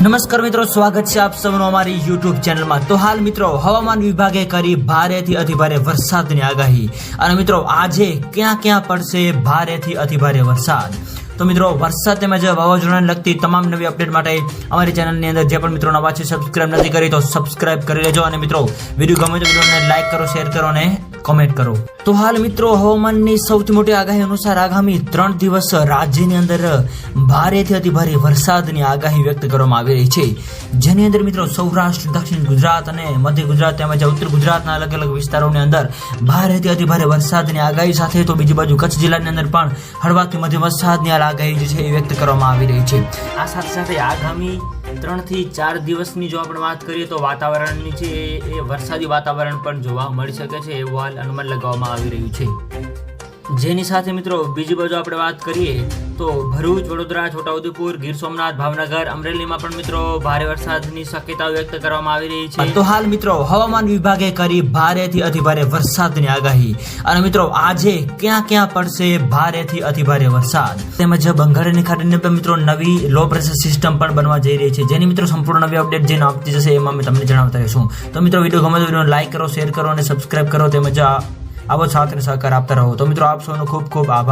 નમસ્કાર મિત્રો, સ્વાગત છે આપ સૌનું અમારી યુટ્યુબ ચેનલમાં તો હાલ મિત્રો, હવામાન વિભાગે કરી ભારેથી અતિભારે વરસાદની આગાહી. અને મિત્રો, આજે ક્યાં ક્યાં પડશે ભારેથી અતિભારે વરસાદ? તો મિત્રો વરસાદ તેમજ વાવાઝોડાને લગતી તમામ નવી અપડેટ માટે અમારી ચેનલની અંદર જે પણ મિત્રો નવા છે સબસ્ક્રાઇબ નથી કરી તો સબસ્ક્રાઇબ કરી લેજો. અને મિત્રો, વીડિયો ગમે તો વિડીયોને લાઇક કરો શેર કરો અને કોમેન્ટ કરો. તો હાલ મિત્રો, હવામાનની સૌથી મોટી આગાહી અનુસાર આગામી ત્રણ દિવસ રાજ્યની અંદર ભારેથી અતિ ભારે વરસાદની આગાહી વ્યક્ત કરવામાં આવી રહી છે. જેની અંદર મિત્રો, સૌરાષ્ટ્ર, દક્ષિણ ગુજરાત અને મધ્ય ગુજરાત તેમજ ઉત્તર ગુજરાતના અલગ અલગ વિસ્તારોની અંદર ભારેથી અતિ ભારે વરસાદની આગાહી સાથે તો બીજી બાજુ કચ્છ જિલ્લાની અંદર પણ હળવાથી મધ્યમ વરસાદની આગાહી જે છે એ વ્યક્ત કરવામાં આવી રહી છે. આ સાથે સાથે આગામી ત્રણથી ચાર દિવસની જો આપણે વાત કરીએ તો વાતાવરણની છે એ- એ વરસાદી વાતાવરણ પણ જોવા મળી શકે છે એવું હાલ અનુમાન લગાવવામાં આવી રહ્યું છે. જેની સાથે મિત્રો બીજી બાજુ આપણે વાત કરીએ તો ભરૂચ, વડોદરા, છોટાઉદેપુર, ગીર સોમનાથ, ભાવનગર, અમરેલીમાં પણ મિત્રો ભારે વરસાદની શક્યતા વ્યક્ત કરવામાં આવી રહી છે. તો હાલ મિત્રો હવામાન વિભાગે કરી ભારેથી અતિભારે વરસાદની આગાહી. અને મિત્રો આજે ક્યાં ક્યાં પડશે ભારેથી અતિભારે વરસાદ? તેમજ બંગાળની ખાડીને પણ મિત્રો નવી લો પ્રેશર સિસ્ટમ પણ બનવા જઈ રહી છે. જેની મિત્રો સંપૂર્ણ નવી અપડેટ જેને આપતી જશે એમાં અમે તમને જણાવતા રહીશું. તો મિત્રો વીડિયો ગમે તો વીડિયો લાઈક કરો શેર કરો અને સબસ્ક્રાઇબ કરો. તેમજ આવો સાથ સહકાર આપતા રહો. તો મિત્રો આપ સૌનો ખૂબ ખૂબ આભાર.